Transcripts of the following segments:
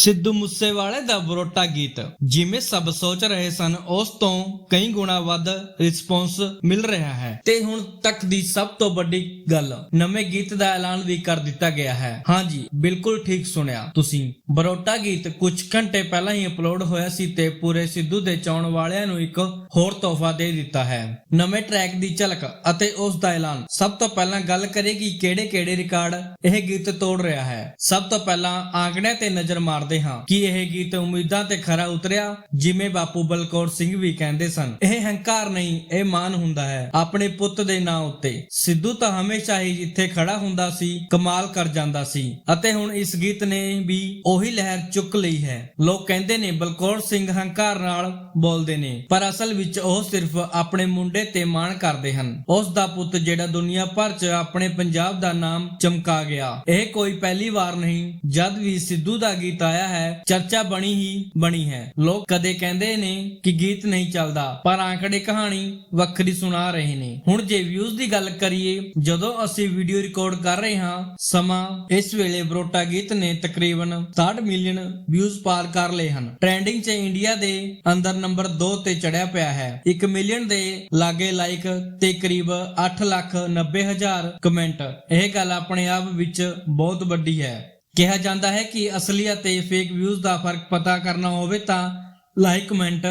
ਸਿੱਧੂ ਮੂਸੇਵਾਲੇ ਦਾ ਬਰੋਟਾ ਗੀਤ। ਜਿਵੇਂ ਸਭ ਸੋਚ ਰਹੇ ਸਨ, ਉਸ ਤੋਂ ਕਈ ਗੁਣਾ ਵੱਧ ਰਿਸਪੌਂਸ ਮਿਲ ਰਿਹਾ ਹੈ। ਤੇ ਹੁਣ ਤੱਕ ਦੀ ਸਭ ਤੋਂ ਵੱਡੀ ਗੱਲ, ਨਵੇਂ ਗੀਤ ਦਾ ਐਲਾਨ ਵੀ ਕਰ ਦਿੱਤਾ ਗਿਆ ਹੈ। ਹਾਂਜੀ ਬਿਲਕੁਲ ਠੀਕ ਸੁਣਿਆ ਤੁਸੀਂ। ਬਰੋਟਾ ਗੀਤ ਕੁਝ ਘੰਟੇ ਪਹਿਲਾਂ ਹੀ ਅਪਲੋਡ ਹੋਇਆ ਸੀ ਤੇ ਪੂਰੇ ਸਿੱਧੂ ਦੇ ਚਾਉਣ ਵਾਲਿਆਂ ਨੂੰ ਇੱਕ ਹੋਰ ਤੋਹਫਾ ਦੇ ਦਿੱਤਾ ਹੈ। ਨਵੇਂ ਟਰੈਕ ਦੀ ਝਲਕ ਅਤੇ ਉਸ ਦਾ ਐਲਾਨ। ਸਭ ਤੋਂ ਪਹਿਲਾਂ ਗੱਲ ਕਰੇਗੀ ਕਿਹੜੇ-ਕਿਹੜੇ ਰਿਕਾਰਡ ਇਹ ਗੀਤ ਤੋੜ ਰਿਹਾ ਹੈ। ਸਭ ਤੋਂ ਪਹਿਲਾਂ ਆਂਕੜਿਆਂ ਤੇ ਨਜ਼ਰ ਮਾਰਦੇ ਹਾਂ ਕਿ ਇਹ ਗੀਤ ਉਮੀਦਾਂ ਤੇ ਖਰਾ ਉਤਰਿਆ, ਜਿਵੇਂ ਬਾਪੂ ਬਲਕੌਰ ਸਿੰਘ ਵੀ ਕਹਿੰਦੇ ਸਨ। ਇਹ ਹੰਕਾਰ ਨਹੀਂ, ਇਹ ਮਾਨ ਹੁੰਦਾ ਹੈ ਆਪਣੇ ਪੁੱਤ ਦੇ ਨਾਂ ਉੱਤੇ। ਸਿੱਧੂ ਤਾਂ ਹਮੇਸ਼ਾ ਹੀ ਜਿੱਥੇ ਖੜਾ ਹੁੰਦਾ ਸੀ, ਕਮਾਲ ਕਰ ਜਾਂਦਾ ਸੀ। ਅਤੇ ਹੁਣ ਇਸ ਗੀਤ ਨੇ ਵੀ ਉਹੀ ਲਹਿਰ ਚੁੱਕ ਲਈ ਹੈ। ਲੋਕ ਕਹਿੰਦੇ ਨੇ ਬਲਕੌਰ ਸਿੰਘ ਹੰਕਾਰ ਨਾਲ ਬੋਲਦੇ ਨੇ, ਪਰ ਅਸਲ ਵਿੱਚ ਉਹ ਸਿਰਫ ਆਪਣੇ ਮੁੰਡੇ ਤੇ ਮਾਣ ਕਰਦੇ ਹਨ। ਉਸ ਦਾ ਪੁੱਤ ਜਿਹੜਾ ਦੁਨੀਆ ਭਰ 'ਚ ਆਪਣੇ ਪੰਜਾਬ ਦਾ ਨਾਮ ਚਮਕਾ ਗਿਆ। ਇਹ ਕੋਈ ਪਹਿਲੀ ਵਾਰ ਨਹੀਂ, ਜਦ ਵੀ ਸਿੱਧੂ ਦਾ ਗੀਤ ਆਇਆ ਹੈ, ਚਰਚਾ ਬਣੀ ਹੀ ਬਣੀ ਹੈ। ਲੋਕ ਕਦੇ ਕਹਿੰਦੇ ਨੇ ਕਿ ਗੀਤ ਨਹੀਂ ਚੱਲਦਾ, ਪਰ ਆંકੜੇ ਕਹਾਣੀ ਵੱਖਰੀ ਸੁਣਾ ਰਹੇ ਨੇ। ਹੁਣ ਜੇ ਵਿਊਜ਼ ਦੀ ਗੱਲ ਕਰੀਏ, ਜਦੋਂ ਅਸੀਂ ਵੀਡੀਓ ਰਿਕਾਰਡ ਕਰ ਰਹੇ ਹਾਂ, ਸਮਾਂ ਇਸ ਵੇਲੇ ਬਰੋਟਾ ਗੀਤ ਨੇ ਤਕਰੀਬਨ 60 ਮਿਲੀਅਨ ਵਿਊਜ਼ ਪਾਰ ਕਰ ਲਏ ਹਨ। ਟ੍ਰੈਂਡਿੰਗ 'ਚ ਇੰਡੀਆ ਦੇ ਅੰਦਰ ਨੰਬਰ 2 ਤੇ ਚੜਿਆ ਪਿਆ ਹੈ। 1 ਮਿਲੀਅਨ ਦੇ ਲਾਗੇ ਲਾਈਕ ਤੇ ਕਰੀਬ 8 ਲੱਖ 90 ਹਜ਼ਾਰ ਕਮੈਂਟ ਇਹ ਗੱਲ ਆਪਣੇ ਆਪ ਵਿੱਚ ਬਹੁਤ ਵੱਡੀ ਹੈ। ਕਿਹਾ ਜਾਂਦਾ ਹੈ ਕਿ ਅਸਲੀ ਅਤੇ ਫੇਕ ਵਿਊਜ਼ ਦਾ ਫ਼ਰਕ ਪਤਾ ਕਰਨਾ ਹੋਵੇ ਤਾਂ ਲਾਈਕ ਕਮੈਂਟ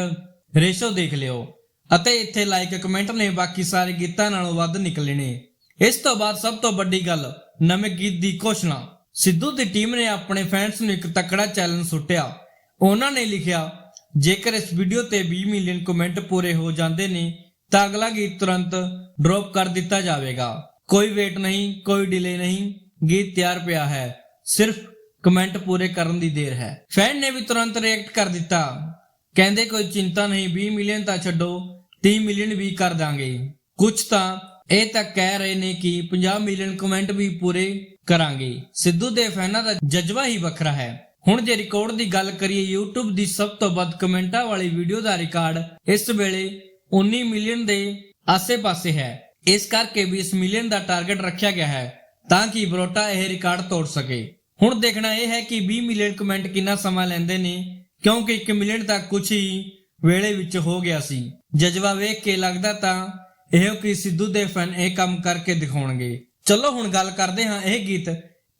ਰੇਸ਼ੋ ਦੇਖ ਲਿਓ। ਅਤੇ ਇੱਥੇ ਲਾਈਕ ਕਮੈਂਟ ਨੇ ਬਾਕੀ ਸਾਰੇ ਗੀਤਾਂ ਨਾਲੋਂ ਵੱਧ ਨਿਕਲੇ ਨੇ ਇਸ ਤੋਂ ਬਾਅਦ ਸਭ ਤੋਂ ਵੱਡੀ ਗੱਲ, ਨਵੇਂ ਗੀਤ ਦੀ ਘੋਸ਼ਣਾ। ਸਿੱਧੂ ਦੀ ਟੀਮ ਨੇ ਆਪਣੇ ਫੈਨਸ ਨੂੰ ਇੱਕ ਤਕੜਾ ਚੈਲੰਜ ਸੁੱਟਿਆ। ਉਹਨਾਂ ਨੇ ਲਿਖਿਆ, ਜੇਕਰ ਇਸ ਵੀਡੀਓ ਤੇ 20 ਮਿਲੀਅਨ ਕਮੈਂਟ ਪੂਰੇ ਹੋ ਜਾਂਦੇ ਨੇ, ਤਾਂ ਅਗਲਾ ਗੀਤ ਤੁਰੰਤ ਡ੍ਰੌਪ ਕਰ ਦਿੱਤਾ ਜਾਵੇਗਾ। ਕੋਈ ਵੇਟ ਨਹੀਂ, ਕੋਈ ਡਿਲੇ ਨਹੀਂ, ਗੀਤ ਤਿਆਰ ਪਿਆ ਹੈ। ਸਿਰਫ ਕਮੈਂਟ ਪੂਰੇ ਕਰਨ ਦੀ ਦੇਰ ਹੈ। ਫੈਨ ਨੇ ਵੀ ਤੁਰੰਤ ਰਿਐਕਟ ਕਰ ਦਿੱਤਾ। ਕਹਿੰਦੇ ਕੋਈ ਚਿੰਤਾ ਨਹੀਂ 20 ਮਿਲੀਅਨ ਤਾਂ ਛੱਡੋ 30 ਮਿਲੀਅਨ ਵੀ ਕਰ ਦਾਂਗੇ। ਕੁਝ ਤਾਂ ਇਹ ਤਾਂ ਕਹਿ ਰਹੇ ਨੇ ਕਿ 50 ਮਿਲੀਅਨ ਕਮੈਂਟ ਵੀ ਪੂਰੇ ਕਰਾਂਗੇ। ਸਿੱਧੂ ਦੇ ਫੈਨਾਂ ਦਾ ਜਜ਼ਬਾ ਹੀ ਵੱਖਰਾ ਹੈ। ਹੁਣ ਜੇ ਰਿਕਾਰਡ ਦੀ ਗੱਲ ਕਰੀਏ, YouTube ਦੀ ਸਭ ਤੋਂ ਵੱਧ ਕਮੈਂਟਾਂ ਵਾਲੀ ਵੀਡੀਓ ਦਾ ਰਿਕਾਰਡ ਇਸ ਵੇਲੇ 19 ਮਿਲੀਅਨ ਦੇ ਆਸੇ-ਪਾਸੇ ਹੈ। ਇਸ ਕਰਕੇ 20 ਮਿਲੀਅਨ ਦਾ ਟਾਰਗੇਟ ਰੱਖਿਆ ਗਿਆ ਹੈ, ਤਾਂ ਕਿ ਬਰੋਟਾ ਇਹ ਰਿਕਾਰਡ ਤੋੜ ਸਕੇ। ਹੁਣ ਦੇਖਣਾ ਇਹ ਹੈ ਕਿ 20 ਮਿਲੀਅਨ ਕਮੈਂਟ ਕਿੰਨਾ ਸਮਾਂ ਲੈਂਦੇ ਨੇ, ਕਿਉਂਕਿ 1 ਮਿਲੀਅਨ ਤੱਕ ਕੁਝ ਹੀ ਵੇਲੇ ਵਿੱਚ ਹੋ ਗਿਆ ਸੀ। ਜਜ਼ਬਾ ਵੇਖ ਕੇ ਲੱਗਦਾ ਤਾਂ ਇਹੋ ਕਿ ਸਿੱਧੂ ਦੇ ਫੈਨ ਇਹ ਕੰਮ ਕਰਕੇ ਦਿਖਾਉਣਗੇ। ਚਲੋ ਹੁਣ ਗੱਲ ਕਰਦੇ ਹਾਂ ਇਹ ਗੀਤ,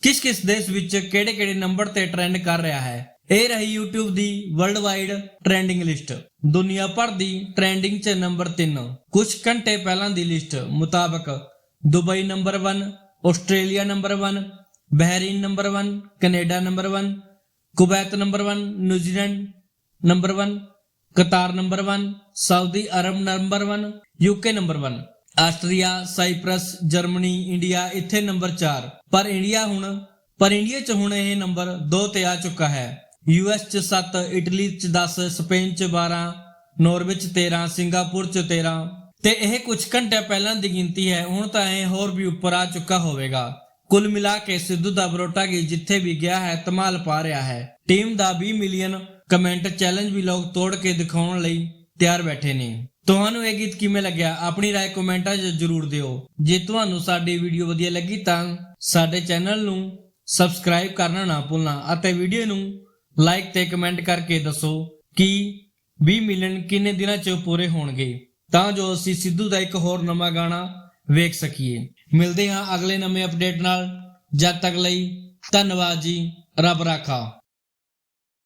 ਕਿਸ ਕਿਸ ਦੇਸ਼ ਵਿੱਚ ਕਿਹੜੇ ਕਿਹੜੇ ਨੰਬਰ ਤੇ ਟ੍ਰੈਂਡ ਕਰ ਰਿਹਾ ਹੈ। ਇਹ ਰਹੀ YouTube ਦੀ ਵਰਲਡ ਵਾਈਡ ਟ੍ਰੈਂਡਿੰਗ ਲਿਸਟ ਦੁਨੀਆ ਭਰ ਦੀ ਟ੍ਰੈਂਡਿੰਗ 'ਚ ਨੰਬਰ 3 ਕੁਝ ਘੰਟੇ ਪਹਿਲਾਂ ਦੀ ਲਿਸਟ ਮੁਤਾਬਕ Dubai number 1 Australia number 1 Bahrain number 1 Canada number 1 Kuwait number 1 New Zealand number 1 Qatar number 1 Saudi Arab number 1 UK number 1 Austria, Cyprus, Germany, India, ਇੱਥੇ number 4 ਪਰ ਇੰਡੀਆ ਹੁਣ, ਪਰ ਇੰਡੀਆ 'ਚ ਹੁਣ ਇਹ ਨੰਬਰ 2 ਤੇ ਆ ਚੁੱਕਾ ਹੈ। ਯੂਐਸ 'ਚ 7 ਇਟਲੀ 'ਚ 10 ਸਪੇਨ 'ਚ 12 ਨੌਰਵੇ 'ਚ 13 ਸਿੰਗਾਪੁਰ 'ਚ 13 ਤੇ ਇਹ ਕੁਝ ਘੰਟੇ ਪਹਿਲਾਂ ਦੀ ਗਿਣਤੀ ਹੈ, ਹੁਣ ਤਾਂ ਇਹ ਹੋਰ ਵੀ ਉੱਪਰ ਆ ਚੁੱਕਾ ਹੋਵੇਗਾ। ਕੁੱਲ ਮਿਲਾ ਕੇ ਸਿੱਧੂ ਦਾ ਬਰੋਟਾ ਗੀ ਜਿੱਥੇ ਵੀ ਗਿਆ ਹੈ ਧਮਾਲ ਪਾ ਰਿਹਾ ਹੈ ਟੀਮ ਦਾ 20 ਮਿਲੀਅਨ ਕਮੈਂਟ ਚੈਲੰਜ ਵੀ ਲੋਕ ਤੋੜ ਕੇ ਦਿਖਾਉਣ ਲਈ ਤਿਆਰ ਬੈਠੇ ਨੇ ਤੁਹਾਨੂੰ ਇਹ ਗੀਤ ਕਿਵੇਂ ਲੱਗਿਆ ਆਪਣੀ رائے ਕਮੈਂਟਾਂ 'ਚ ਜਰੂਰ ਦਿਓ ਜੇ ਤੁਹਾਨੂੰ ਸਾਡੀ ਵੀਡੀਓ ਵਧੀਆ ਲੱਗੀ ਤਾਂ ਸਾਡੇ ਚੈਨਲ ਨੂੰ ਸਬਸਕ੍ਰਾਈਬ ਕਰਨਾ ਨਾ ਭੁੱਲਣਾ ਅਤੇ ਵੀਡੀਓ ਨੂੰ ਲਾਈਕ ਤੇ ਕਮੈਂਟ ਕਰਕੇ ਦੱਸੋ ਕਿ 20 ਮਿਲੀਅਨ ਕਿੰਨੇ ਦਿਨਾਂ 'ਚ ਪੂਰੇ ਹੋਣਗੇ ਤਾਂ ਜੋ ਅਸੀਂ ਸਿੱਧੂ ਦਾ ਇੱਕ ਹੋਰ ਨਵਾਂ ਗਾਣਾ ਵੇਖ ਸਕੀਏ। ਮਿਲਦੇ ਹਾਂ ਅਗਲੇ ਨਵੇਂ ਅਪਡੇਟ ਨਾਲ। ਜਦ ਤੱਕ ਲਈ ਧੰਨਵਾਦ ਜੀ। ਰੱਬ ਰਾਖਾ।